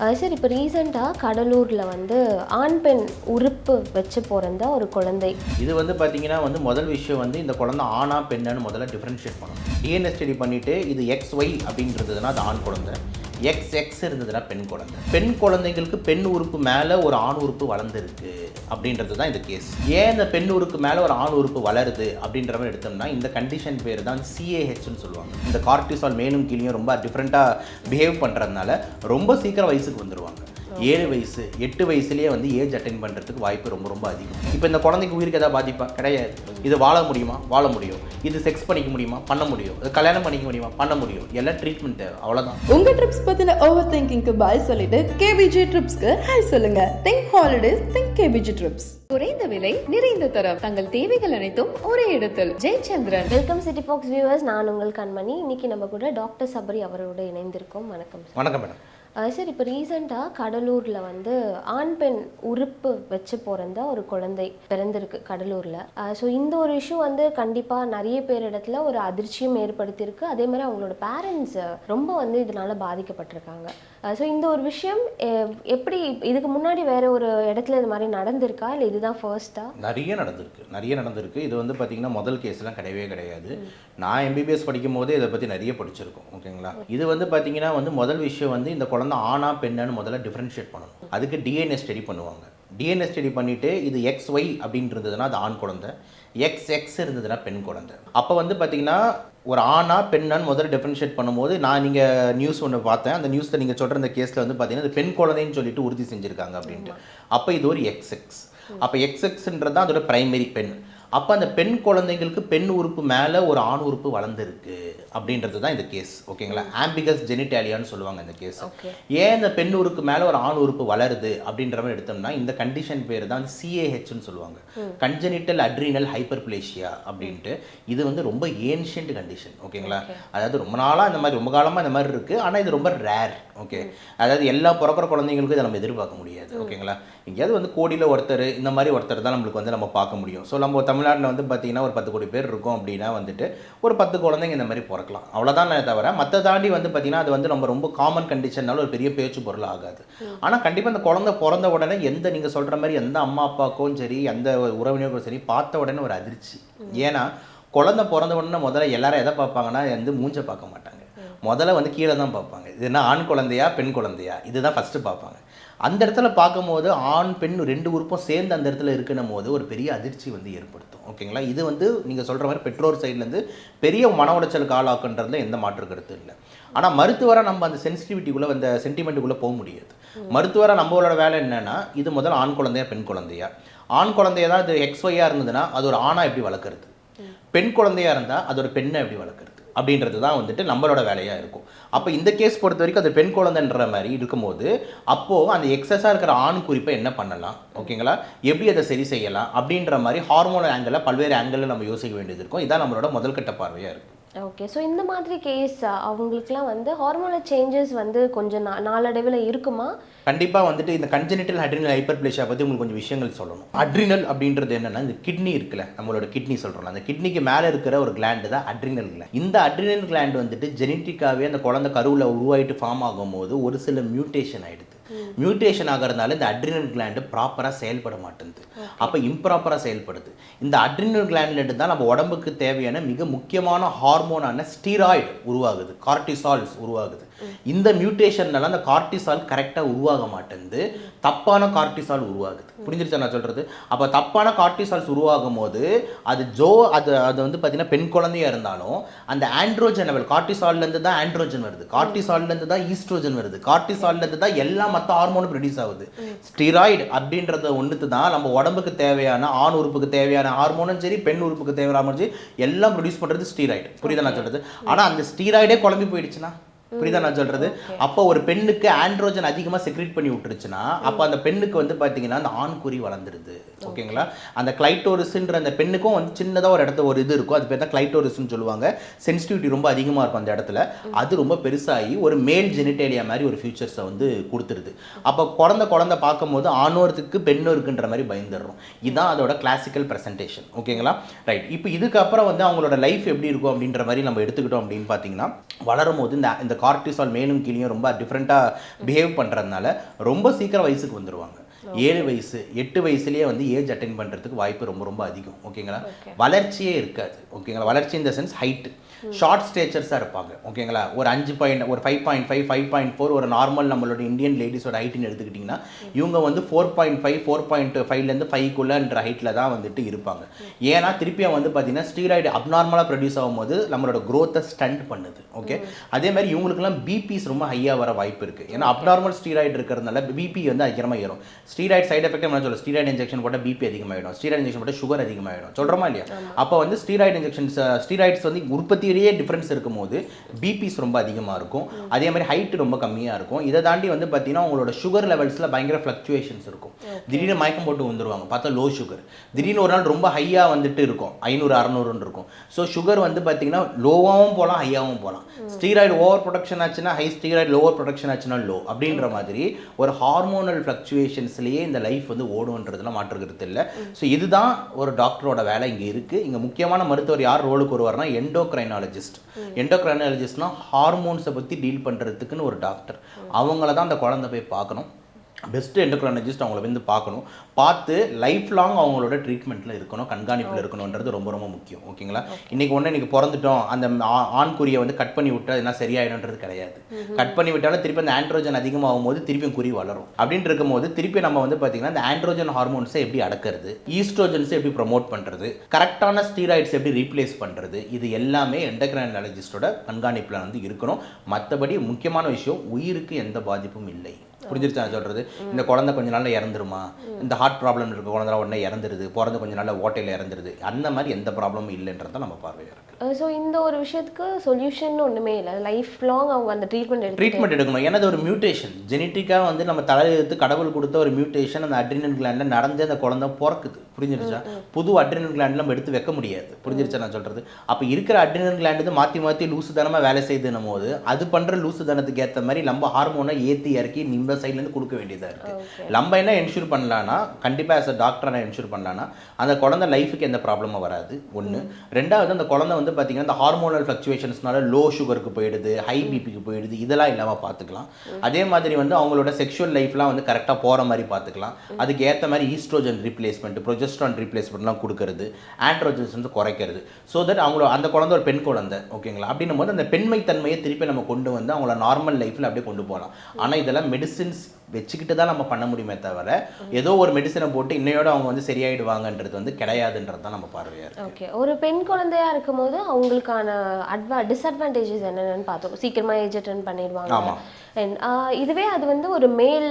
Sir இப்போ ரீசெண்டாக கடலூரில் வந்து ஆண் பெண் உறுப்பு வச்சு பிறந்த ஒரு குழந்தை. இது வந்து பார்த்தீங்கன்னா வந்து முதல் விஷயம் வந்து இந்த குழந்தை ஆணா பெண்ணான்னு முதல்ல டிஃப்ரென்ஷியேட் பண்ணணும். டிஎன்எஸ் ஸ்டடி பண்ணிட்டு இது எக்ஸ் ஒய் அப்படின்றதுனா அது ஆண் குழந்தை. எக்ஸ் எக்ஸ் இருந்ததுன்னா பெண் குழந்தை. பெண் குழந்தைங்களுக்கு பெண் உறுப்பு மேலே ஒரு ஆண் உறுப்பு வளர்ந்துருக்கு அப்படின்றது தான் இந்த கேஸ் ஏன் இந்த பெண் உறுப்பு மேலே ஒரு ஆண் உறுப்பு வளருது அப்படின்ற மாதிரி எடுத்தோம்னா இந்த கண்டிஷன் பேர் தான் சிஏஹெச்னு சொல்லுவாங்க. இந்த கார்டிசால் மேலும் கீழே ரொம்ப டிஃப்ரெண்ட்டாக பிஹேவ் பண்ணுறதுனால ரொம்ப சீக்கிரம் வயசுக்கு வந்துடுவாங்க ஏழு வயசு எட்டு வயசுலேயே வந்து ஏஜ் அட்டைன் பண்ணுறதுக்கு வாய்ப்பு ரொம்ப ரொம்ப அதிகம். இப்போ இந்த குழந்தைக்கு உயிருக்கு ஏதாவது பாதிப்பா? கிடையாது. இது வாழ முடியுமா? வாழ முடியும். இது செக்ஸ் பண்ணிக்க முடியுமா? பண்ண முடியும். இது கல்யாணம் பண்ணிக்க முடியுமா? பண்ண முடியும். எல்லாம் ட்ரீட்மெண்ட் தேவை. அவ்வளோதான் உங்க ட்ரிப்ஸ் பத்தின ஓவர் திங்கிங்க்கு பாய் சொல்லிட்டு கேவிஜி ட்ரிப்ஸ்க்கு ஹாய் சொல்லுங்க. Think holidays think KVG trips குறைந்த விலை நிறைந்த தரம். தங்கள் தேவைகள் அனைத்தும் ஒரே இடத்தில். Jayachandran. Welcome city fox viewers நான் உங்கள் கண்மணி. இன்னைக்கு நம்ம கூட டாக்டர் சபரி அவரோட இணைந்திருக்கோம். வணக்கம் சார் வணக்கம் மேடம் சார் இப்போ ரீசெண்டாக கடலூரில் வந்து ஆண் பெண் உறுப்பு வச்சு பிறந்த ஒரு குழந்தை பிறந்திருக்கு கடலூரில். ஸோ இந்த ஒரு இஷ்யூ வந்து கண்டிப்பாக நிறைய பேர் இடத்துல ஒரு அதிர்ச்சியும் ஏற்படுத்தியிருக்கு. அதே மாதிரி அவங்களோட பேரண்ட்ஸ் ரொம்ப வந்து இதனால பாதிக்கப்பட்டிருக்காங்க. ஸோ இந்த ஒரு விஷயம் எப்படி இதுக்கு முன்னாடி வேற ஒரு இடத்துல இது மாதிரி நடந்திருக்கா? இல்லை இதுதான் ஃபர்ஸ்டா நிறைய நடந்திருக்கு. நிறைய நடந்திருக்கு. இது வந்து பார்த்தீங்கன்னா முதல் கேஸ்லாம் கிடையவே கிடையாது. நான் எம்பிபிஎஸ் படிக்கும் போதே இதை பற்றி நிறைய படிச்சிருக்கோம். ஓகேங்களா? இது வந்து பார்த்தீங்கன்னா வந்து முதல் விஷயம் வந்து இந்த குழந்தை ஆணா பெண்ணான்னு முதல்ல டிஃப்ரென்ஷியேட் பண்ணணும். அதுக்கு டிஎன்ஏ ஸ்டடி பண்ணுவாங்க. டிஎன்ஏ ஸ்டடி பண்ணிவிட்டு இது எக்ஸ் ஒய் அப்படின்னு இருந்ததுன்னா அது ஆண் குழந்தை. எக்ஸ் எக்ஸ் இருந்ததுன்னா பெண் குழந்தை. அப்போ வந்து பார்த்தீங்கன்னா ஒரு ஆணா பெண்ணான்னு முதல்ல டிஃப்ரென்ஷியேட் பண்ணும்போது நான் நீங்கள் நியூஸ் ஒன்று பார்த்தேன். அந்த நியூஸில் நீங்கள் சொல்கிற அந்த கேஸில் வந்து பார்த்தீங்கன்னா அது பெண் குழந்தைன்னு சொல்லிட்டு உறுதி செஞ்சுருக்காங்க அப்படின்ட்டு. அப்போ இது ஒரு எக்ஸ் எக்ஸ் அப்போ எக்ஸ் எக்ஸ்ன்றது தான் அதோட பிரைமரி பெண். அப்போ அந்த பெண் குழந்தைங்களுக்கு பெண் உறுப்பு மேலே ஒரு ஆண் உறுப்பு வளர்ந்துருக்கு அப்படின்றது தான் இந்த கேஸ் ஓகேங்களா? ஆம்பிகஸ் ஜெனிட்டாலியான்னு சொல்லுவாங்க இந்த கேஸ். ஏன் இந்த பெண் உறுப்பு மேலே ஒரு ஆண் உறுப்பு வளருது அப்படின்ற மாதிரி எடுத்தோம்னா இந்த கண்டிஷன் பேர் தான் சிஏஹெச்னு சொல்லுவாங்க. கன்ஜெனிட்டல் அட்ரீனல் ஹைப்பர்பிளேஷியா அப்படின்ட்டு. இது வந்து ரொம்ப ஏன்ஷியன்ட் கண்டிஷன் ஓகேங்களா? அதாவது ரொம்ப நாளாக இந்த மாதிரி ரொம்ப காலமாக இந்த மாதிரி இருக்குது ஆனால் இது ரொம்ப ரேர் ஓகே அதாவது எல்லா பிறக்கிற குழந்தைங்களுக்கும் இதை நம்ம எதிர்பார்க்க முடியாது. ஓகேங்களா எங்கேயாவது வந்து கோடியில் ஒருத்தர் இந்த மாதிரி ஒருத்தர் தான் நம்மளுக்கு வந்து நம்ம பார்க்க முடியும். ஸோ நம்ம தமிழ்நாட்டில் வந்து பார்த்தீங்கன்னா ஒரு பத்து கோடி பேர் இருக்கோம் அப்படின்னா வந்துட்டு ஒரு பத்து குழந்தைங்க இந்த மாதிரி பிறக்கலாம். அவ்வளோதான் தவிர மற்ற தாண்டி வந்து பார்த்தீங்கன்னா அது வந்து நம்ம ரொம்ப காமன் கண்டிஷன்னால ஒரு பெரிய பேச்சு பொருள் ஆகாது. ஆனால் கண்டிப்பாக அந்த குழந்தை பிறந்த உடனே எந்த நீங்கள் சொல்கிற மாதிரி எந்த அம்மா அப்பாவுக்கும் சரி எந்த உறவினருக்கும் சரி பார்த்த உடனே ஒரு அதிர்ச்சி. ஏன்னா குழந்தை பிறந்த உடனே முதல்ல எல்லாரும் எதை பார்ப்பாங்கன்னா வந்து மூஞ்ச பார்க்க மாட்டாங்க. முதல்ல வந்து கீழே தான் பார்ப்பாங்க. இது என்ன ஆண் குழந்தையா பெண் குழந்தையா? இதுதான் ஃபஸ்ட்டு பார்ப்பாங்க. அந்த இடத்துல பார்க்கும்போது ஆண் பெண் ரெண்டு உறுப்பும் சேர்ந்து அந்த இடத்துல இருக்குன்னும் போது ஒரு பெரிய அதிர்ச்சி வந்து ஏற்படுத்தும். ஓகேங்களா இது வந்து நீங்கள் சொல்கிற மாதிரி பெற்றோர் சைட்லேருந்து பெரிய மன உளைச்சலுக்கு ஆளாக்குன்றதுல எந்த மாற்று கருத்து இல்லை. ஆனால் மருத்துவராக நம்ம அந்த சென்சிட்டிவிட்டிக்குள்ளே அந்த சென்டிமெண்ட்டுக்குள்ளே போக முடியாது. மருத்துவராக நம்மளோட வேலை என்னன்னா இது முதல்ல ஆண் குழந்தையா பெண் குழந்தையா? ஆண் குழந்தையா தான் இது எக்ஸ் ஒய்யாக இருந்ததுன்னா அது ஒரு ஆணா எப்படி வளர்க்குறது? பெண் குழந்தையா இருந்தால் அது ஒரு பெண்ணை எப்படி வளர்க்குறது? அப்படின்றது தான் வந்துட்டு நம்மளோட வேலையாக இருக்கும். அப்போ இந்த கேஸ் பொறுத்த வரைக்கும் அது பெண் குழந்தைன்ற மாதிரி இருக்கும்போது அப்போது அந்த எக்ஸஸாக இருக்கிற ஆண் குறிப்பை என்ன பண்ணலாம்? ஓகேங்களா எப்படி அதை சரி செய்யலாம்? அப்படின்ற மாதிரி ஹார்மோனல் ஆங்கிளில் பல்வேறு ஆங்கிளில் நம்ம யோசிக்க வேண்டியது இருக்கும். இதான் நம்மளோட முதல் கட்ட பார்வையாக இருக்கும். ஓகே ஸோ இந்த மாதிரி கேஸ் அவங்களுக்குலாம் வந்து ஹார்மோனல் சேஞ்சஸ் வந்து கொஞ்சம் நா நாளடைவில் இருக்குமா? கண்டிப்பாக வந்துட்டு இந்த கன்ஜெனிட்டல் அட்ரினல் ஹைப்பர்பிளேஷியா பற்றி உங்களுக்கு கொஞ்சம் விஷயங்கள் சொல்லணும். அட்ரினல் அப்படின்றது என்னென்னா இந்த கிட்னி இருக்குல்ல நம்மளோட கிட்னி சொல்கிறோம் அந்த கிட்னிக்கு மேலே இருக்கிற ஒரு கிளாண்டு தான் அட்ரினல் கிளாண்ட் இந்த அட்ரினல் கிளாண்ட் வந்துட்டு ஜெனட்டிக்காகவே அந்த குழந்தை கருவில் உருவாயிட்டு ஃபார்ம் ஆகும்போது ஒரு சில மியூட்டேஷன் ஆகிடுது மியூட்டேஷன் ஆகிறதுனால இந்த அட்ரினல் கிளாண்டு ப்ராப்பராக செயல்பட மாட்டேங்குது அப்போ இம்ப்ராப்பராக செயல்படுது. இந்த அட்ரினல் கிளாண்ட்லேருந்து தான் நம்ம உடம்புக்கு தேவையான மிக முக்கியமான ஹார்மோனான ஸ்டீராய்டு உருவாகுது. கார்டிசால்ஸ் உருவாகுது. இந்த மியூட்டேஷன்னால அந்த கார்டிசால் கரெக்டாக உருவாக மாட்டேங்குது. தப்பான கார்டிசால் உருவாகுது. புரிஞ்சிருச்சா நான் சொல்கிறது அப்போ தப்பான கார்டிசால்ஸ் உருவாகும் போது அது ஜோ அது அது வந்து பார்த்தீங்கன்னா பெண் குழந்தையா இருந்தாலும் அந்த ஆண்ட்ரோஜன் லெவல் கார்டிசால்லேருந்து தான் ஆண்ட்ரோஜன் வருது. கார்டிசால்லேருந்து தான் ஈஸ்ட்ரோஜன் வருது. கார்டிசால்லேருந்து தான் எல்லா மற்ற ஹார்மோனும் ப்ரொடியூஸ் ஆகுது. ஸ்டிராய்டு அப்படின்றத ஒன்றுத்து தான் நம்ம உடம்புக்கு தேவையான ஆண் உறுப்புக்கு தேவையான ஹார்மோனும் சரி பெண் உறுப்புக்கு தேவையான ஹார்மோனும் சரி எல்லாம் ப்ரொடியூஸ் பண்ணுறது ஸ்டீராய்டு புரியுதா நான் சொல்கிறது ஆனால் அந்த ஸ்டீராய்டே குழம்பி போயிடுச்சுன்னா? புரியுதா நான் சொல்றது? அப்போ ஒரு பெண்ணுக்கு ஆண்ட்ரோஜன் அதிகமாக செக்ரேட் பண்ணி விட்டுருச்சுன்னா அப்போ அந்த பெண்ணுக்கு வந்து பார்த்தீங்கன்னா அந்த ஆண் குறி வளர்ந்துருது. ஓகேங்களா? அந்த கிளைட்டோரிஸ்ன்ற அந்த பெண்ணுக்கும் வந்து சின்னதாக ஒரு இடத்துல ஒரு இது இருக்கும். அது பேர் தான் கிளைட்டோரிஸ்னு சொல்லுவாங்க. சென்சிட்டிவிட்டி ரொம்ப அதிகமாக இருக்கும் அந்த இடத்துல. அது ரொம்ப பெருசாகி ஒரு மேல் ஜெனிட்டேலியா மாதிரி ஒரு ஃபியூச்சர்ஸை வந்து கொடுத்துருது. அப்போ குழந்தை குழந்தை பார்க்கும்போது ஆணோருக்கு பெண்ணோ இருக்குன்ற மாதிரி பயந்துடுறோம். இதுதான் அதோட கிளாசிக்கல் ப்ரெசன்டேஷன் ஓகேங்களா? ரைட் இப்போ இதுக்கப்புறம் வந்து அவங்களோட லைஃப் எப்படி இருக்கும் அப்படின்ற மாதிரி நம்ம எடுத்துக்கிட்டோம் அப்படின்னு பார்த்தீங்கன்னா வளரும் போது இந்த இந்த கார்டிசால் மேலும் கீழேயும் ரொம்ப டிஃப்ரெண்ட்டாக பிஹேவ் பண்ணுறதுனால ரொம்ப சீக்கிரம் வயசுக்கு வந்துடுவாங்க ஏழு வயசு எட்டு வயசுலயே வந்து ஏஜ் அட்டைன் பண்ணுறதுக்கு வாய்ப்பு ரொம்ப ரொம்ப அதிகம். ஓகேங்களா வளர்ச்சியே இருக்காது. ஓகேங்களா வளர்ச்சி இந்த சென்ஸ் ஹைட்டு ஷார்ட் ஸ்டேச்சர்ஸாக இருப்பாங்க. ஓகேங்களா ஒரு அஞ்சு பாயிண்ட் ஒரு five point five five point four ஒரு நார்மல் நம்மளோட இந்தியன் லேடிஸோட ஹைட்டுன்னு எடுத்துக்கிட்டிங்கன்னா இவங்க வந்து four point five four point ஃபைவ்லேருந்து ஃபைவ்க்குள்ளன்ற ஹைட்டில் தான் வந்துட்டு இருப்பாங்க. ஏன்னா திருப்பியும் வந்து பார்த்தீங்கன்னா ஸ்டீராய்டு அப்நார்மலாக ப்ரொடியூஸ் ஆகும்போது நம்மளோட growth-அ ஸ்டண்ட் பண்ணுது. ஓகே அதே மாதிரி இவங்களுக்குலாம் பிபிஸ் ரொம்ப ஹையாக வர வாய்ப்பு இருக்குது ஏன்னா அப்நார்மல் ஸ்டீராய்டு இருக்கிறதுனால பிபி வந்து அதிகமாக ஏறும். ஸ்டீராய்டு சைடு எஃபெக்ட் என்ன சொல்ல ஸ்டீராய்டு இன்ஜெக்ஷன் போட்டால் பிபி அதிகமாகிடும் ஸ்டீராய்டு இன்ஜெக்ஷன் போட்டால் சுகர் அதிகமாகிடும் சொல்கிறோமா இல்லையா? அப்போ வந்து ஸ்டீராய்டு இன்ஜெக்ஷன்ஸ் ஸ்டீராய்ட்ஸ் வந்து உற்பத்தியிலேயே டிஃப்ரென்ஸ் இருக்கும்போது பிபிஸ் ரொம்ப அதிகமாக இருக்கும். அதே மாதிரி ஹைட் ரொம்ப கம்மியாக இருக்கும். இதை தாண்டி வந்து பார்த்தீங்கன்னா உங்களோட சுகர் லெவல்ஸில் பயங்கர ஃப்ளக்சுவேஷன்ஸ் இருக்கும். திடீர்னு மயக்கம் போட்டு வந்துருவாங்க. பார்த்தா லோ சுகர் திடீர்னு ஒரு நாள் ரொம்ப ஹையாக வந்துட்டு இருக்கும். ஐநூறு அறநூறுன்னு இருக்கும். ஸோ சுகர் வந்து பார்த்தீங்கன்னா லோவாகவும் போகலாம் ஹையாகவும் போகலாம் ஸ்டீராய்டு ஓவர் ப்ரொடக்ஷன் ஆச்சுன்னா ஹை ஸ்டீராய்டு லோவர் ப்ரொடக்ஷன் ஆச்சுன்னா லோ அப்படின்ற மாதிரி ஒரு ஹார்மோனல் ஃப்ளக்சுவேஷன்ஸ்லேயே இந்த லைஃப் வந்து ஓடுன்றதுல மாற்றுக்கிறது இல்லை. ஸோ இதுதான் ஒரு டாக்டரோட வேலை இங்கே இருக்குது இங்கே முக்கியமான மருத்துவர் யார் ரோலுக்கு வருவார்னா எண்டோக்ரைனாலஜிஸ்ட் எண்டோக்ரைனாலஜிஸ்ட்னா ஹார்மோன்ஸை பற்றி டீல் பண்ணுறதுக்குன்னு ஒரு டாக்டர் அவங்கள தான் அந்த குழந்தை போய் பார்க்கணும். பெஸ்ட்டு எண்டோக்ரைனாலஜிஸ்ட் அவங்கள வந்து பார்க்கணும். பார்த்து லைஃப் லாங் அவங்களோட ட்ரீட்மெண்ட்டில் இருக்கணும் கண்காணிப்பில் இருக்கணுன்றது ரொம்ப ரொம்ப முக்கியம். ஓகேங்களா? இன்றைக்கி ஒன்று இன்றைக்கி பிறந்துட்டோம். அந்த ஆண்குறியை வந்து கட் பண்ணி விட்டா என்ன சரியாயிடும்ன்றது கிடையாது. கட் பண்ணி விட்டாலும் திருப்பி அந்த ஆண்ட்ரோஜன் அதிகமாகும் போது திருப்பியும் குறி வளரும். அப்படின்னு இருக்கும்போது திருப்பி நம்ம வந்து பார்த்தீங்கன்னா இந்த ஆண்ட்ரோஜன் ஹார்மோன்ஸை எப்படி அடக்கிறது ஈஸ்ட்ரோஜன்ஸை எப்படி ப்ரொமோட் பண்ணுறது கரெக்டான ஸ்டீராய்ட்ஸ் எப்படி ரீப்ளேஸ் பண்ணுறது இது எல்லாமே எண்டோக்ரைனாலஜிஸ்டோட கண்காணிப்பில் வந்து இருக்கணும். மற்றபடி முக்கியமான விஷயம் உயிருக்கு எந்த பாதிப்பும் இல்லை. புரிஞ்சிருச்சு சொல்கிறது இந்த குழந்தை கொஞ்ச நாள்ல இறந்துருமா? இந்த ஹார்ட் ப்ராப்ளம் இருக்க குழந்தை உடனே இறந்துருது. பிறந்து கொஞ்ச நாள்ல ஓட்டையில் இறந்துருது. அந்த மாதிரி எந்த ப்ராப்ளமும் இல்லைன்றது நம்ம பார்வையாக இருக்குது ஸோ இந்த ஒரு விஷயத்துக்கு சொல்யூஷன் ஒன்றுமே இல்லை. லைஃப் லாங் அவங்க அந்த ட்ரீட்மெண்ட் ட்ரீட்மெண்ட் எடுக்கணும். ஏன்னா அது ஒரு மியூட்டேஷன் ஜெனட்டிக்காக வந்து நம்ம தலையெழுத்து கடவுள் கொடுத்த ஒரு மியூட்டேஷன் அந்த அட்ரினல் கிளாண்டில் நடந்து அந்த குழந்தை பிறக்குது. புரிஞ்சிருச்சா? புது அட்ரினல் கிளாண்ட் நம்ம எடுத்து வைக்க முடியாது. புரிஞ்சிருச்சா நான் சொல்கிறது அப்போ இருக்கிற அட்ரினல் கிளாண்டு மாற்றி மாற்றி லூசுதனமாக வேலை செய்துனும் போது அது பண்ணுற லூசுதனத்துக்கு ஏற்ற மாதிரி நம்ம ஹார்மோனை ஏற்றி இறக்கி நம்ம சைட்லேருந்து கொடுக்க வேண்டியதாக இருக்குது நம்ம என்ன என்ஷூர் பண்ணலான்னா கண்டிப்பாக ஆஸ் அ டாக்டர் நான் என்ஷூர் பண்ணலான்னா அந்த குழந்தை லைஃபுக்கு எந்த ப்ராப்ளமும் வராது. ஒன்று ரெண்டாவது அந்த குழந்தை வந்து பார்த்தீங்கன்னா இந்த ஹார்மோனல் ஃப்ளக்சுவேஷன்ஸ்னால லோ சுகருக்கு போயிடுது ஹை பிபிக்கு போயிடுது இதெல்லாம் இல்லாமல் பார்த்துக்கலாம் அதே மாதிரி வந்து அவங்களோட செக்ஷுவல் லைஃப்லாம் வந்து கரெக்டாக போகிற மாதிரி பார்த்துக்கலாம் அதுக்கு ஏற்ற மாதிரி ஈஸ்ட்ரோஜன் ரீப்ளேஸ்மெண்ட் ப்ரொஜெஸ்ட்ரான் ரீப்ளேஸ்மெண்ட்லாம் கொடுக்கறது ஆண்ட்ரோஜன்ஸ் வந்து குறைக்கிறது. ஸோ தட் அவங்களோட அந்த குழந்தை ஒரு பெண் குழந்தை ஓகேங்களா? அப்படின்னும் போது அந்த பெண்மை தன்மையை திருப்பி நம்ம கொண்டு வந்து அவங்கள நார்மல் லைஃப்பில் அப்படியே கொண்டு போகலாம். ஆனால் இதெல்லாம் மெடிசின்ஸ் வச்சுக்கிட்டு தான் நம்ம பண்ண முடியுமே தவிர ஏதோ ஒரு மெடிசனை போட்டு இன்னையோட அவங்க வந்து சரியாயிடுவாங்கன்றது வந்து கிடையாதுன்றது தான் நம்ம பார்வையாக ஓகே ஒரு பெண் குழந்தையா இருக்கும்போது அவங்களுக்கான அட்வா டிஸ்அட்வான்டேஜஸ் என்னென்னு பார்த்தோம். சீக்கிரமா ஏஜ் அட்டன் பண்ணிடுவாங்க. ஆமா. ஆஹ், இதுவே அது வந்து ஒரு மேல்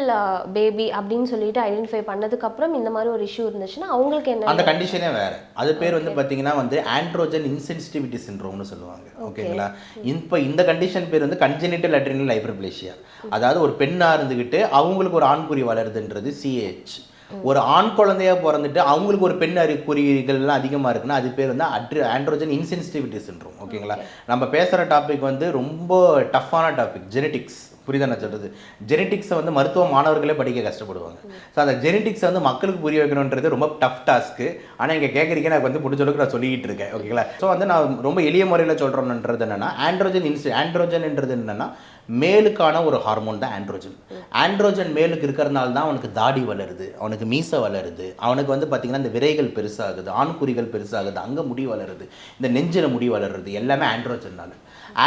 பேபி அப்படின்னு சொல்லிட்டு ஐடென்டிஃபை பண்ணதுக்கு அப்புறம் இந்த மாதிரி ஒரு இஷ்யூ இருந்துச்சுன்னா அவங்களுக்கு என்ன அந்த கண்டிஷனே வேற. அது பேர் வந்து பார்த்தீங்கன்னா வந்து ஆண்ட்ரோஜன் இன்சென்சிட்டிவிட்டி சிண்ட்ரோம்னு சொல்லுவாங்க. ஓகேங்களா? இப்போ இந்த கண்டிஷன் பேர் வந்து கன்ஜெனிட்டல் அட்ரினல் ஹைப்பர்பிளேஷியா அதாவது ஒரு பெண்ணா இருந்துகிட்டு அவங்களுக்கு ஒரு ஆண்குறி வளருதுன்றது சிஹெச் ஒரு ஆண் குழந்தையா பிறந்துட்டு அவங்களுக்கு ஒரு பெண் அறிகுறிகள்லாம் அதிகமாக இருக்குன்னா அது பேர் வந்து அட்ரி ஆண்ட்ரோஜன் இன்சென்சிட்டிவிட்டி சிண்ட்ரோம் ஓகேங்களா? நம்ம பேசுகிற டாபிக் வந்து ரொம்ப டஃப்பான டாபிக் ஜெனட்டிக்ஸ் புரியுதா நான் சொல்கிறது ஜெனட்டிக்ஸை வந்து மருத்துவ மாணவர்களே படிக்க கஷ்டப்படுவாங்க. ஸோ அந்த ஜெனட்டிக்ஸை வந்து மக்களுக்கு புரிய வைக்கணுன்றது ரொம்ப டஃப் டாஸ்க்கு ஆனால் இங்கே கேட்குறீங்க எனக்கு வந்து முடிஞ்ச அளவுக்கு நான் சொல்லிக்கிட்டு இருக்கேன். ஓகேங்களா ஸோ வந்து நான் ரொம்ப எளிய முறையில் சொல்கிறோன்றது என்னென்னா ஆண்ட்ரோஜன் இன்ஸ் ஆண்ட்ரோஜன்ன்றது என்னென்னா மேலுக்கான ஒரு ஹார்மோன் தான் ஆண்ட்ரோஜன் ஆண்ட்ரோஜன் மேலுக்கு இருக்கிறதுனால தான் அவனுக்கு தாடி வளருது அவனுக்கு மீசை வளருது அவனுக்கு வந்து பார்த்திங்கன்னா இந்த விரைகள் பெருசாகுது ஆண்குறிகள் பெருசாகுது அங்கே முடி வளருது இந்த நெஞ்சில் முடி வளருது எல்லாமே ஆண்ட்ரோஜன்னால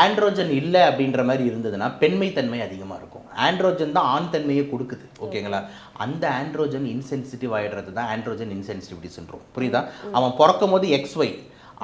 ஆண்ட்ரோஜன் இல்லை அப்படின்ற மாதிரி இருந்ததுன்னா பெண்மை தன்மை அதிகமாக இருக்கும். ஆண்ட்ரோஜன் தான் ஆண் தன்மையை கொடுக்குது ஓகேங்களா? அந்த ஆண்ட்ரோஜன் இன்சென்சிட்டிவ் ஆகிடுறது தான் ஆண்ட்ரோஜன் இன்சென்சிட்டிவிட்டி சொல்கிறோம் புரியுதா? அவன் பிறக்கும் போது எக்ஸ் ஒய்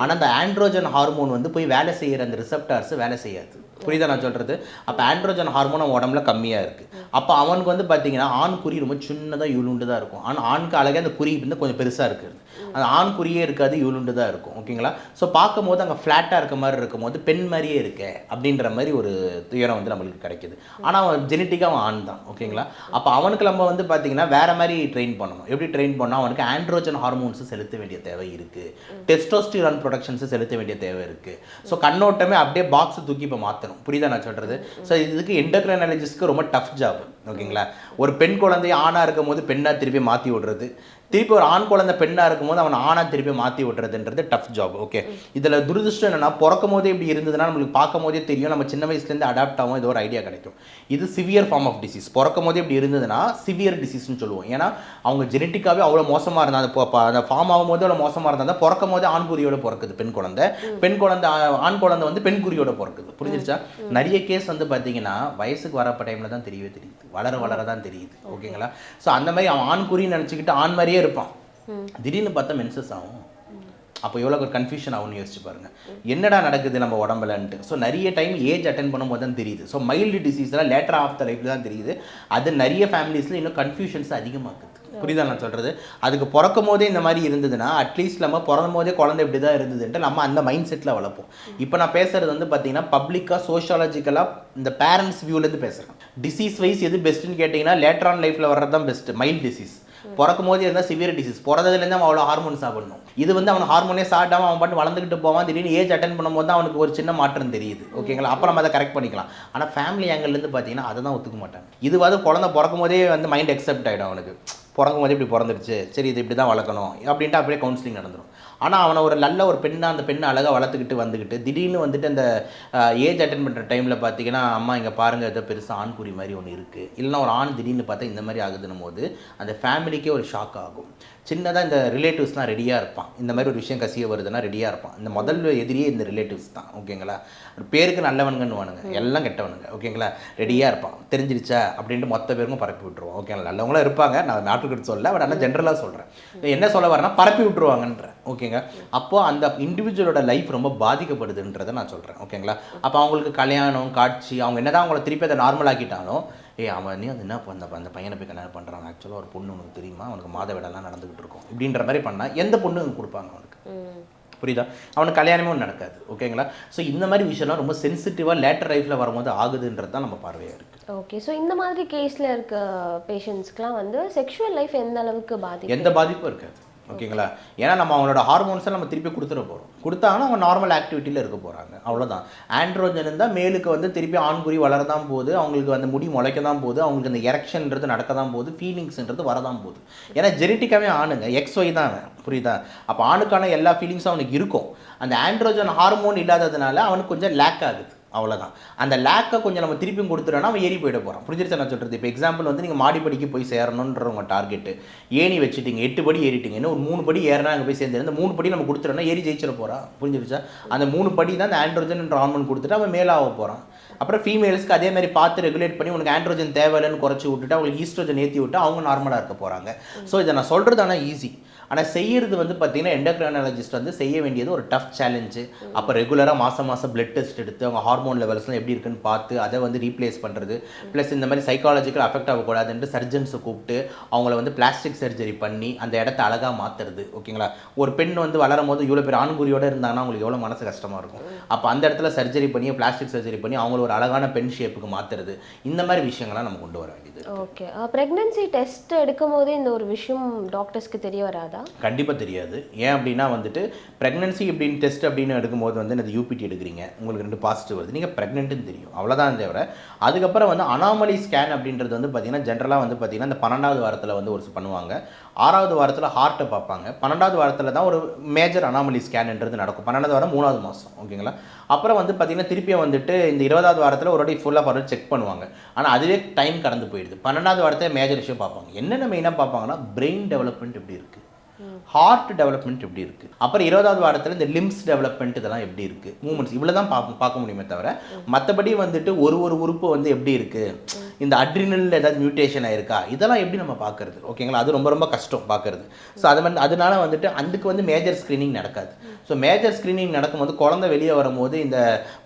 ஆனால் அந்த ஆண்ட்ரோஜன் ஹார்மோன் வந்து போய் வேலை செய்கிற அந்த ரிசப்டார்ஸ் வேலை செய்யாது. புரியுதா நான் சொல்கிறது அப்போ ஆண்ட்ரோஜன் ஹார்மோன் அவன் உடம்புல கம்மியாக இருக்குது அப்போ அவனுக்கு வந்து பார்த்தீங்கன்னா ஆண் குறி ரொம்ப சின்னதாக இழுண்டு தான் இருக்கும். ஆனால் ஆணுக்கு அழகாக அந்த குறி வந்து கொஞ்சம் பெருசாக இருக்குது அந்த ஆண் குறியே இருக்காது இவளுண்டு தான் இருக்கும் ஓகேங்களா ஸோ பார்க்கும்போது அங்கே ஃப்ளாட்டாக இருக்க மாதிரி இருக்கும்போது பெண் மாதிரியே இருக்கே அப்படின்ற மாதிரி ஒரு துயரம் வந்து நம்மளுக்கு கிடைக்குது. ஆனால் அவன் ஜெனட்டிக்காக அவன் ஆண் தான். ஓகேங்களா அப்போ அவனுக்கு நம்ம வந்து பார்த்தீங்கன்னா வேற மாதிரி ட்ரெயின் பண்ணணும். எப்படி ட்ரெயின் பண்ணால் அவனுக்கு ஆண்ட்ரோஜன் ஹார்மோன்ஸ் செலுத்த வேண்டிய தேவை இருக்குது டெஸ்டோஸ்டிரான் ப்ரொடக்ஷன்ஸ் செலுத்த வேண்டிய தேவை இருக்குது ஸோ கண்ணோட்டமே அப்படியே பாக்ஸ் தூக்கி இப்போ மாற்றணும் புரியுதா நான் சொல்கிறது ஸோ இதுக்கு எண்டோக்ரைனாலஜிஸ்ட்க்கு ரொம்ப டஃப் ஜாப் ஓகேங்களா ஒரு பெண் குழந்தை ஆணாக இருக்கும் போது பெண்ணாக திருப்பி மாற்றி விடுறது. திருப்பி ஒரு ஆண் குழந்தை பெண்ணாக இருக்கும்போது அவனை ஆணா திருப்பி மாற்றி விட்டுறதுன்றது டஃப் ஜாப் ஓகே இதில் துரதிருஷ்டம் என்னன்னா பிறக்கும் போதே இப்படி இருந்ததுன்னா நம்மளுக்கு பார்க்கும் போதே தெரியும். நம்ம சின்ன வயசுலேருந்து அடாப்ட் ஆகும் இது ஒரு ஐடியா கிடைக்கும். இது சிவியர் ஃபார்ம் ஆஃப் டிசீஸ் பிறக்கும் போதே இப்படி இருந்ததுன்னா சிவியர் டிசீஸ்னு சொல்லுவோம். ஏன்னா அவங்க ஜெனட்டிக்காவே அவ்வளோ மோசமாக இருந்தால் அந்த அந்த ஃபார்ம் ஆகும்போது அவ்வளோ மோசமாக இருந்தால் தான் பிறக்கும் போதே ஆண் குறியோட பிறக்குது பெண் குழந்தை. பெண் குழந்தை ஆண் குழந்தை வந்து பெண் குறியோட பிறக்குது. புரிஞ்சிருச்சா? நிறைய கேஸ் வந்து பார்த்தீங்கன்னா வயசுக்கு வரப்ப டைமில் தான் தெரியவே தெரியுது. வளர வளர தான் தெரியுது. ஓகேங்களா? ஸோ அந்த மாதிரி அவன் ஆண் குறின்னு நினச்சிக்கிட்டு ஆண் மாதிரியே இருப்பான். திடீர்னு பார்த்தா மென்சஸ் ஆகும். அப்போ எவ்வளோ ஒரு கன்ஃபியூஷன் ஆகும்னு யோசிச்சு பாருங்க. என்னடா நடக்குது நம்ம உடம்புலன்ட்டு. ஸோ நிறைய டைம் ஏஜ் அட்டன் பண்ணும்போது தான் தெரியுது. ஸோ மைல்டு டிசீஸ்லாம் லேட்டர் ஆஃப் த லைஃப்ல தான் தெரியுது. அது நிறைய ஃபேமிலிஸில் இன்னும் கன்ஃபியூஷன்ஸ் அதிகமாக்குது. புரியுதா நான் சொல்கிறது அதுக்கு பிறக்கும் போதே இந்த மாதிரி இருந்ததுன்னா அட்லீஸ்ட் நம்ம பிறக்கும் போதே குழந்தை இப்படி தான் இருந்ததுன்ட்டு நம்ம அந்த மைண்ட் செட்டில் வளர்ப்போம். இப்போ நான் பேசுறது வந்து பார்த்தீங்கன்னா பப்ளிக்காக சோஷியாலஜிக்கலாக இந்த பேரண்ட்ஸ் வியூலேருந்து பேசுகிறேன் டிசீஸ் வைஸ் எது பெஸ்ட்டுன்னு கேட்டிங்கன்னா லேட்டர் ஆன் லைஃப்பில் வர்றது தான் பெஸ்ட் மைல்டு டிசீஸ் பிறக்கும் போது இருந்தால் சிவியர் டிசீஸ் பிறந்ததுலேருந்து அவன் அவ்வளோ ஹார்மோன் சாப்பிடணும். இது வந்து அவன் ஹார்மோனே சாப்பிடாம அவன் பாட்டு வளர்ந்துக்கிட்டு போவான். திடீர்னு ஏஜ் அட்டன் பண்ணும்போது தான் அவனுக்கு ஒரு சின்ன மாற்றம் தெரியுது. ஓகேங்களா? அப்புறம் நம்ம அதை கரெக்ட் பண்ணிக்கலாம். ஆனால் ஃபேமிலி ஆங்கிள்லேருந்து பார்த்தீங்கன்னா அதை தான் ஒத்துக்க மாட்டாங்க. இதுவாது குழந்தை பிறக்கும் போதே வந்து மைண்ட் எக்ஸப்ட் ஆகிடும் அவனுக்கு. பிறக்கும் போது இப்படி பிறந்துருச்சு சரி இது இப்படி தான் வளர்க்கணும். அப்படின்ட்டு அப்படியே கவுன்சிலிங் நடந்துடும் ஆனால் அவனை ஒரு நல்ல ஒரு பெண்ணாக அந்த பெண்ணை அழகாக வளர்த்துக்கிட்டு வந்துக்கிட்டு திடீர்னு வந்துட்டு அந்த ஏஜ் அட்டன் பண்ணுற டைமில் பார்த்தீங்கன்னா அம்மா இங்கே பாருங்கள் ஏதோ பெருசாக ஆண்குறி மாதிரி ஒன்று இருக்குது இல்லைன்னா ஒரு ஆண் திடீர்னு பார்த்தா இந்த மாதிரி ஆகுதுன்னும் போது அந்த ஃபேமிலிக்கே ஒரு ஷாக் ஆகும். சின்னதாக இந்த ரிலேட்டிவ்ஸ்லாம் ரெடியாக இருப்பான். இந்த மாதிரி ஒரு விஷயம் கசிய வருதுன்னா ரெடியாக இருப்பான். இந்த முதல் எதிரியே இந்த ரிலேட்டிவ்ஸ் தான். ஓகேங்களா? ஒரு பேருக்கு நல்லவனுங்கன்னு வானுங்க எல்லாம் கெட்டவனுங்க. ஓகேங்களா? ரெடியாக இருப்பான். தெரிஞ்சிருச்சா? அப்படின்ட்டு மொத்த பேருக்கும் பரப்பி விட்டுருவோம் ஓகேங்களா? நல்லவங்களும் இருப்பாங்க. நான் நாட்டுக்கிட்ட சொல்ல பட் ஆனால் ஜென்ரலாக சொல்கிறேன் என்ன சொல்ல வரேன்னா பரப்பி விட்டுருவாங்கன்றேன் ஓகேங்க. அப்போ அந்த இண்டிவிஜுவலோட லைஃப் ரொம்ப பாதிக்கப்படுதுன்றதை நான் சொல்கிறேன் ஓகேங்களா? அப்போ அவங்களுக்கு கல்யாணம் காட்சி அவங்க என்னதான் அவங்கள திருப்பி அதை நார்மல் ஆக்கிட்டாலும் ஏய் அவன் நீ அது என்ன பண்ண அந்த பையனை போய் கல்யாணம் பண்ணுறான் ஆக்சுவலாக ஒரு பொண்ணு உனக்கு தெரியுமா? அவனுக்கு மாதவிடெல்லாம் நடந்துகிட்டு இருக்கும். இப்படின்ற மாதிரி பண்ணால் எந்த பொண்ணு கொடுப்பாங்க அவனுக்கு? புரியுதா? அவனுக்கு கல்யாணமும் நடக்காது. ஓகேங்களா? ஸோ இந்த மாதிரி விஷயம்லாம் ரொம்ப சென்சிட்டிவாக லேட்டர் லைஃப்பில் வரும்போது ஆகுதுன்றது தான் நம்ம பார்வையாக இருக்குது ஓகே ஸோ இந்த மாதிரி கேஸில் இருக்க பேஷண்ட்ஸ்க்குலாம் வந்து செக்ஷுவல் லைஃப் எந்த அளவுக்கு பாதிக்கும் எந்த பாதிப்பும் இருக்காது. ஓகேங்களா? ஏன்னா நம்ம அவங்களோட ஹார்மோன்ஸை நம்ம திருப்பி கொடுத்துட போகிறோம் கொடுத்தாங்கன்னா அவங்க நார்மல் ஆக்டிவிட்டியில் இருக்க போகிறாங்க அவ்வளோதான் ஆண்ட்ரோஜன் இருந்தால் மேலுக்கு வந்து திருப்பி ஆண்குறி வளரதான் போகுது. அவங்களுக்கு அந்த முடி முளைக்க தான் போகுது. அவங்களுக்கு அந்த எரெக்ஷன்ன்றது நடக்க தான் போகுது. ஃபீலிங்ஸ்ன்றது வரதான் போகுது. ஏன்னா ஜெனட்டிக்காகவே ஆணுங்க எக்ஸ் ஒய் தான் அவன் புரியுதா? அப்போ ஆணுக்கான எல்லா ஃபீலிங்ஸும் அவனுக்கு இருக்கும். அந்த ஆண்ட்ரோஜன் ஹார்மோன் இல்லாததுனால அவனுக்கு கொஞ்சம் லேக் ஆகுது. அவ்வளோதான் அந்த லேக்கை கொஞ்சம் நம்ம திருப்பியும் கொடுத்துட்டோம்னா அவன் ஏறி போயிட போகிறான் புரிஞ்சிருச்சு நான் சொல்கிறது இப்போ எக்ஸாம்பிள் வந்து நீங்கள் மாடிப்படிக்கு போய் சேரணுன்ற உங்கள் டார்கெட்டு ஏணி வச்சுட்டீங்க எட்டு படி ஏறிட்டீங்க இன்னும் ஒரு மூணு படி ஏறினா அங்கே போய் சேர்ந்து அந்த மூணு படி நம்ம கொடுத்துட்டோம்னா ஏறி ஜெயிச்சிட போகிறான் புரிஞ்சிருச்சா? அந்த மூணு படி தான் அந்த ஆண்ட்ரோஜன் ஹார்மோன் கொடுத்துட்டு அவன் மேலாக போகிறான் அப்புறம் ஃபீமேல்ஸ்க்கு அதே மாதிரி பார்த்து ரெகுலேட் பண்ணி உனக்கு ஆண்ட்ரோஜன் தேவையில்லைன்னு குறைச்சி விட்டுட்டு அவங்களுக்கு ஈஸ்ட்ரோஜன் ஏற்றி விட்டு அவங்க நார்மலாக இருக்க போகிறாங்க ஸோ இதை நான் சொல்கிறது ஆனால் ஈஸி ஆனால் செய்கிறது வந்து பார்த்தீங்கன்னா எண்டோக்ரைனாலஜிஸ்ட் வந்து செய்ய வேண்டியது ஒரு டஃப் சேலஞ்சு அப்போ ரெகுலராக மாதம் மாதம் பிளட் டெஸ்ட் எடுத்து அவங்க ஹார்மோன் லெவல்ஸ்லாம் எப்படி இருக்குன்னு பார்த்து அதை வந்து ரீப்ளேஸ் பண்ணுறது ப்ளஸ் இந்த மாதிரி சைக்காலஜிக்கல் அஃபெக்ட் ஆகக்கூடாதுன்ட்டு சர்ஜன்ஸை கூப்பிட்டு அவங்கள வந்து பிளாஸ்டிக் சர்ஜரி பண்ணி அந்த இடத்த அழகாக மாற்றுறது ஓகேங்களா? ஒரு பெண் வந்து வளரும் போது இவ்வளோ பேர் ஆண்குறியோடு இருந்தாங்கன்னா அவங்களுக்கு எவ்வளோ மனசு கஷ்டமாக இருக்கும். அப்போ அந்த இடத்துல சர்ஜரி பண்ணி பிளாஸ்டிக் சர்ஜரி பண்ணி அவங்கள ஒரு அழகான பெண் ஷேப்புக்கு மாற்றுறது இந்த மாதிரி விஷயங்கள்லாம் நம்ம கொண்டு வர வேண்டியது. ஓகே ப்ரெக்னன்சி uh, டெஸ்ட் எடுக்கும் போதே இந்த ஒரு விஷயம் டாக்டர்ஸ்க்கு தெரிய வராதா? கண்டிப்பாக தெரியாது. ஏன் அப்படின்னா வந்துட்டு ப்ரெக்னன்சி அப்படின்னு டெஸ்ட் அப்படின்னு எடுக்கும்போது வந்து இந்த யூபிடி எடுக்கிறீங்க. உங்களுக்கு ரெண்டு பாசிட்டிவ் வருது. நீங்கள் ப்ரெக்னென்ட்டுன்னு தெரியும். அவ்வளோதான் தவிர அதுக்கப்புறம் வந்து அனாமலி ஸ்கேன் அப்படின்றது வந்து பார்த்தீங்கன்னா ஜென்ரலாக வந்து பார்த்திங்கன்னா இந்த பன்னெண்டாவது வாரத்தில் வந்து ஒரு பண்ணுவாங்க. ஆறாவது வாரத்தில் ஹார்ட்டை பார்ப்பாங்க. பன்னெண்டாவது வாரத்தில் தான் ஒரு மேஜர் அனாமலி ஸ்கேன்ன்றது நடக்கும். பன்னெண்டாவது வாரம் மூணாவது மாதம் ஓகேங்களா அப்புறம் வந்து பார்த்தீங்கன்னா திருப்பியும் வந்துட்டு இந்த இருபதாவது வாரத்தில் ஒரு வாட்டி ஃபுல்லாக ஃபார்வர்ட் செக் பண்ணுவாங்க. ஆனால் அதுவே டைம் கடந்து போயிடுது. பன்னெண்டாவது வாரத்தை மேஜர் விஷயம் பார்ப்பாங்க. என்னென்ன மெயினாக பார்ப்பாங்கன்னா பிரெயின் டெவலப்மெண்ட் எப்படி இருக்குது ஹார்ட் டெவலப்மெண்ட் எப்படி இருக்குது அப்புறம் இருபதாவது வாரத்தில் இந்த லிம்ஸ் டெவலப்மெண்ட் இதெல்லாம் எப்படி இருக்குது மூமெண்ட்ஸ் இவ்வளோ தான் பார்க்க பார்க்க முடியுமே தவிர மற்றபடி வந்துட்டு ஒரு ஒரு உறுப்பு வந்து எப்படி இருக்குது இந்த அட்ரினல் ஏதாவது மியூட்டேஷன் ஆயிருக்கா? இதெல்லாம் எப்படி நம்ம பார்க்கறது? ஓகேங்களா அது ரொம்ப ரொம்ப கஷ்டம் பார்க்கறது. ஸோ அது வந்து அதனால வந்துட்டு அதுக்கு வந்து மேஜர் ஸ்க்ரீனிங் நடக்காது. ஸோ மேஜர் ஸ்க்ரீனிங் நடக்கும்போது குழந்தை வெளியே வரும்போது இந்த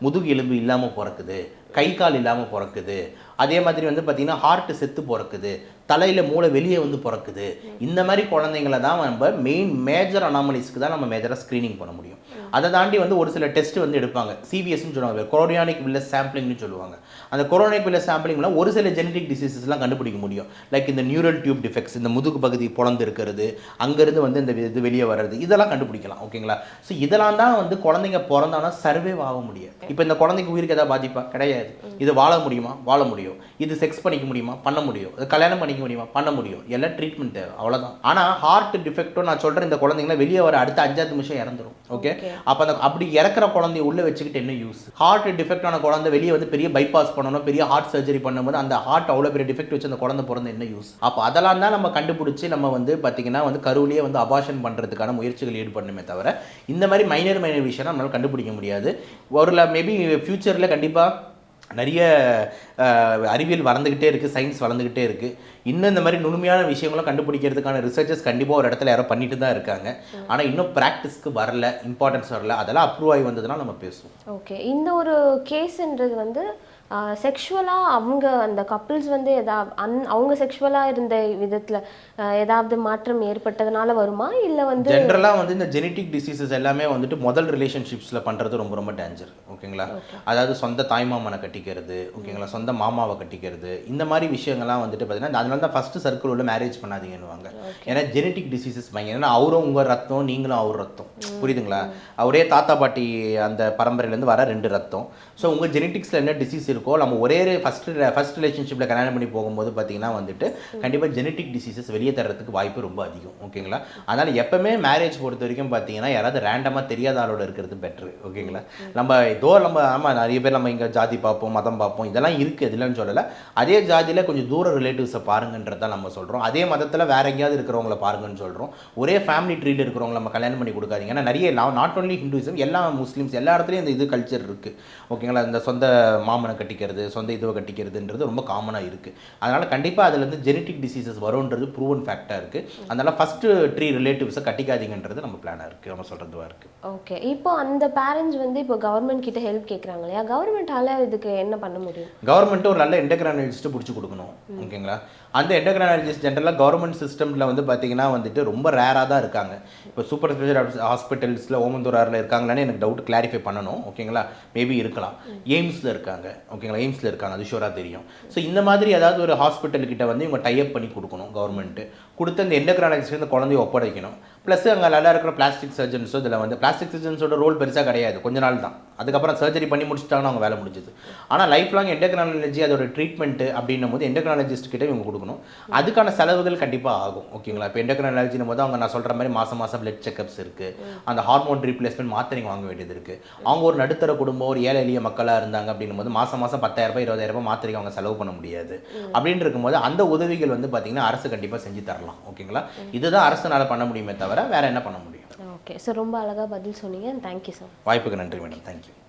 முதுகு எலும்பு இல்லாமல் பிறக்குது கை கால் இல்லாமல் பிறக்குது. அதே மாதிரி வந்து பார்த்திங்கன்னா ஹார்ட் செத்து பிறக்குது. தலையில் மூளை வெளியே வந்து பிறக்குது. இந்த மாதிரி குழந்தைங்கள தான் நம்ம மெயின் மேஜர் அனாமலிஸ்க்கு தான் நம்ம மேஜராக ஸ்க்ரீனிங் பண்ண முடியும். அதை தாண்டி வந்து ஒரு சில டெஸ்ட் வந்து எடுப்பாங்க. சிபிஎஸ்ன்னு சொல்லுவாங்க. கொரோனியானிக் வில்லஸ் சாம்பிளிங்னு சொல்லுவாங்க. அந்த கொரோனிக் வில்லஸ் சாம்பிளிங்ல ஒரு சில ஜெனடிக் டிசீசஸ்லாம் கண்டுபிடிக்க முடியும். லைக் இந்த நியூரல் டியூப் டிஃபெக்ட்ஸ் இந்த முதுகு பகுதி பொழந்து இருக்கிறது அங்கேருந்து வந்து இந்த இது வெளியே வர்றது இதெல்லாம் கண்டுபிடிக்கலாம். ஓகேங்களா ஸோ இதெல்லாம் தான் வந்து குழந்தைங்க பிறந்தானா சர்வே ஆக முடியாது இப்போ இந்த குழந்தைக்கு உயிருக்கு ஏதாவது பாதிப்பா? கிடையாது. இது வாழ முடியுமா? வாழ முடியும். இது செக்ஸ் பண்ணிக்க முடியுமா? பண்ண முடியும். கல்யாணம் பண்ணிக்க பண்ணிக்க முடியுமா பண்ண முடியும். எல்லாம் ட்ரீட்மெண்ட் தேவை. அவ்வளோதான் ஆனால் ஹார்ட் டிஃபெக்ட்டோ நான் சொல்கிறேன் இந்த குழந்தைங்களாம் வெளியே வர அடுத்த அஞ்சாவது நிமிஷம் இறந்துரும். ஓகே. அப்போ அந்த அப்படி இறக்குற குழந்தைய உள்ளே வச்சுக்கிட்டு என்ன யூஸ் ஹார்ட் டிஃபெக்டான குழந்தை வெளியே வந்து பெரிய பைபாஸ் பண்ணணும் பெரிய ஹார்ட் சர்ஜரி பண்ணும்போது அந்த ஹார்ட் அவ்வளோ பெரிய டிஃபெக்ட் வச்சு அந்த குழந்தை பிறந்த என்ன யூஸ் அப்போ அதெல்லாம் தான் நம்ம கண்டுபிடிச்சி நம்ம வந்து பார்த்தீங்கன்னா வந்து கருவிலேயே வந்து அபாஷன் பண்ணுறதுக்கான முயற்சிகள் ஈடுபடணுமே தவிர இந்த மாதிரி மைனர் மைனர் விஷயம் நம்மளால கண்டுபிடிக்க முடியாது. ஒரு மேபி ஃப்யூச்சரில் கண்டிப்பாக நிறைய அறிவியல் வளர்ந்துக்கிட்டே இருக்குது சயின்ஸ் வளர்ந்துக்கிட்டே இருக்குது இன்னும் இந்த மாதிரி நுண்மையான விஷயங்களும் கண்டுபிடிக்கிறதுக்கான ரிசர்ச்சஸ் கண்டிப்பாக ஒரு இடத்துல யாரோ பண்ணிட்டு தான் இருக்காங்க. ஆனால் இன்னும் ப்ராக்டிஸ்க்கு வரல இம்பார்ட்டன்ஸ் வரல அதெல்லாம் அப்ரூவ் ஆகி வந்ததுன்னா நம்ம பேசுவோம். ஓகே இந்த ஒரு கேஸ்ன்றது வந்து செக்ஷுவலாக அவங்க அந்த கப்பிள்ஸ் வந்து எதாவது அன் அவங்க செக்ஷுவலாக இருந்த விதத்தில் ஏதாவது மாற்றம் ஏற்பட்டதுனால வருமா? இல்லை வந்து ஜென்ரலாக வந்து இந்த ஜெனட்டிக் டிசீசஸ் எல்லாமே வந்துட்டு முதல் ரிலேஷன்ஷிப்ஸில் பண்ணுறது ரொம்ப ரொம்ப டேஞ்சர் ஓகேங்களா? அதாவது சொந்த தாய்மாமனை கட்டிக்கிறது ஓகேங்களா? சொந்த மாமாவை கட்டிக்கிறது இந்த மாதிரி விஷயங்கள்லாம் வந்துட்டு பார்த்தீங்கன்னா அதனால தான் ஃபஸ்ட்டு சர்க்கிள் உள்ள மேரேஜ் பண்ணாதீங்கன்னுவாங்க. ஏன்னா ஜெனட்டிக் டிசீசஸ் பயங்க ஏன்னா அவரும் உங்கள் ரத்தம் நீங்களும் அவர் ரத்தம். புரியுதுங்களா? அவரே தாத்தா பாட்டி அந்த பரம்பரையிலேருந்து வர ரெண்டு ரத்தம். ஸோ உங்கள் ஜெனட்டிக்ஸில் என்ன டிசீஸ் இருக்கோ நம்ம ஒரே ஃபஸ்ட் ஃபஸ்ட் ரிலேஷன்ஷிப்பில் கல்யாணம் பண்ணி போகும்போது பார்த்தீங்கன்னா வந்துட்டு கண்டிப்பாக ஜெனட்டிக் டிசீசஸ் வெளியே தர்றதுக்கு வாய்ப்பு ரொம்ப அதிகம் ஓகேங்களா? அதனால் எப்பவுமே மேரேஜ் பொறுத்த வரைக்கும் பார்த்தீங்கன்னா யாராவது ரேண்டமாக தெரியாத ஆளோட இருக்கிறது பெட்ரு ஓகேங்களா? நம்ம இதோ நம்ம ஆமாம் நிறைய பேர் நம்ம இங்கே ஜாதி பார்ப்போம் மதம் பார்ப்போம் இதெல்லாம் இருக்குது இல்லைன்னு சொல்லலை. அதே ஜாதியில் கொஞ்சம் தூர ரிலேட்டிவ்ஸை பாருங்கன்றது தான் நம்ம சொல்கிறோம் அதே மதத்தில் வேற எங்கேயாவது இருக்கிறவங்கள பாருங்கன்னு சொல்கிறோம் ஒரே ஃபேமிலி ட்ரீல இருக்கிறவங்கள நம்ம கல்யாணம் பண்ணி கொடுக்காதீங்க. ஏன்னா நிறைய நாட் ஒன்லி ஹிந்துவிசம் எல்லா முஸ்லீம்ஸ் எல்லா இடத்துலையும் இந்த இது கல்ச்சர் இருக்குது ஓகேங்களா? இந்த சொந்த மாமனை கட்டிக்கிறது சொந்த இதுவை கட்டிக்கிறதுன்றது ரொம்ப காமனாக இருக்குது அதனால் கண்டிப்பாக அதில் இருந்து ஜெனட்டிக் டிசீசஸ் வரும்ன்றது ப்ரூவன் ஃபேக்டாக இருக்குது அதனால் ஃபஸ்ட்டு ட்ரீ ரிலேட்டிவ்ஸை கட்டிக்காதீங்கன்றது நம்ம பிளானாக இருக்குது நம்ம சொல்கிறதுவா இருக்குது ஓகே இப்போ அந்த பேரண்ட்ஸ் வந்து இப்போ கவர்மெண்ட் கிட்ட ஹெல்ப் கேட்குறாங்க இல்லையா? கவர்மெண்டால இதுக்கு என்ன பண்ண முடியும்? கவர்மெண்ட்டு ஒரு நல்ல எண்டோக்ரைனாலஜிஸ்ட்டு பிடிச்சி கொடுக்கணும். ஓகேங்களா? அந்த எண்டோக்ரைனாலஜிஸ்ட் ஜென்ரலாக கவர்மெண்ட் சிஸ்டமில் வந்து பார்த்தீங்கன்னா வந்துட்டு ரொம்ப ரேராக தான் இருக்காங்க. இப்போ சூப்பர் ஸ்பெஷல் ஹாஸ்பிட்டல்ஸில் ஓமந்தூராரில் இருக்காங்களான்னு எனக்கு டவுட் கிளாரிஃபை பண்ணணும். ஓகேங்களா? மேபி இருக்கலாம். எய்ம்ஸில் இருக்காங்க. ஓகேங்களா? எய்ம்ஸில் இருக்காங்க அது ஷூராக தெரியும். ஸோ இந்த மாதிரி ஏதாவது ஒரு ஹாஸ்பிட்டல்கிட்ட வந்து இவங்க டைப் பண்ணி கொடுக்கணும் கவர்மெண்ட்டு கொடுத்து அந்த எண்டோக்ரைனாலஜிஸ்ட் இந்த குழந்தைய ஒப்படைக்கணும். ப்ளஸ் அங்கே நல்லா இருக்கிற பிளாஸ்டிக் சர்ஜன்ஸோ இதில் வந்து பிளாஸ்டிக் சர்ஜன்ஸோட ரோல் பெருசாக கிடையாது. கொஞ்ச நாள் தான். அதுக்கப்புறம் சர்ஜரி பண்ணி முடிச்சிட்டாங்கன்னா அவங்க வேலை முடிஞ்சது. ஆனால் லைஃப் லாங் எண்டோக்ரைனாலஜி அதோட ட்ரீட்மெண்ட்டு அப்படின்னும் போது எண்டோக்ரைனாலஜிஸ்ட் கிட்ட இவங்க கொடுக்கணும். அதுக்கான செலவுகள் கண்டிப்பாக ஆகும். ஓகேங்களா இப்போ எண்டோக்ரைனாலஜினும் போது அவங்க நான் சொல்கிற மாதிரி மாதம் மாதம் பிளட் செக்கப்ஸ் இருக்குது அந்த ஹார்மோன் ரீப்ளேஸ்மெண்ட் மாத்திரைங்க வாங்க வேண்டியது இருக்குது அவங்க ஒரு நடுத்தர குடும்பம் ஒரு ஏழை எளிய மக்களாக இருந்தாங்க அப்படின்னும் போது மாதம் மாதம் இருபதாயிரம் ரூபாய் மாத்திரைக்கு அவங்க செலவு பண்ண முடியாது. அப்படின்னு இருக்கும்போது அந்த உதவிகள் வந்து பார்த்தீங்கன்னா அரசு கண்டிப்பாக செஞ்சு தரலாம். ஓகேங்களா? இதுதான் அரசுனால பண்ண முடியுமே தவிர வேற என்ன பண்ண முடியும்? ஓகே ஸோ ரொம்ப அழகாக பதில் சொன்னீங்க. தேங்க்யூ சார் வாய்ப்புக்கு நன்றி மேடம் தேங்க்யூ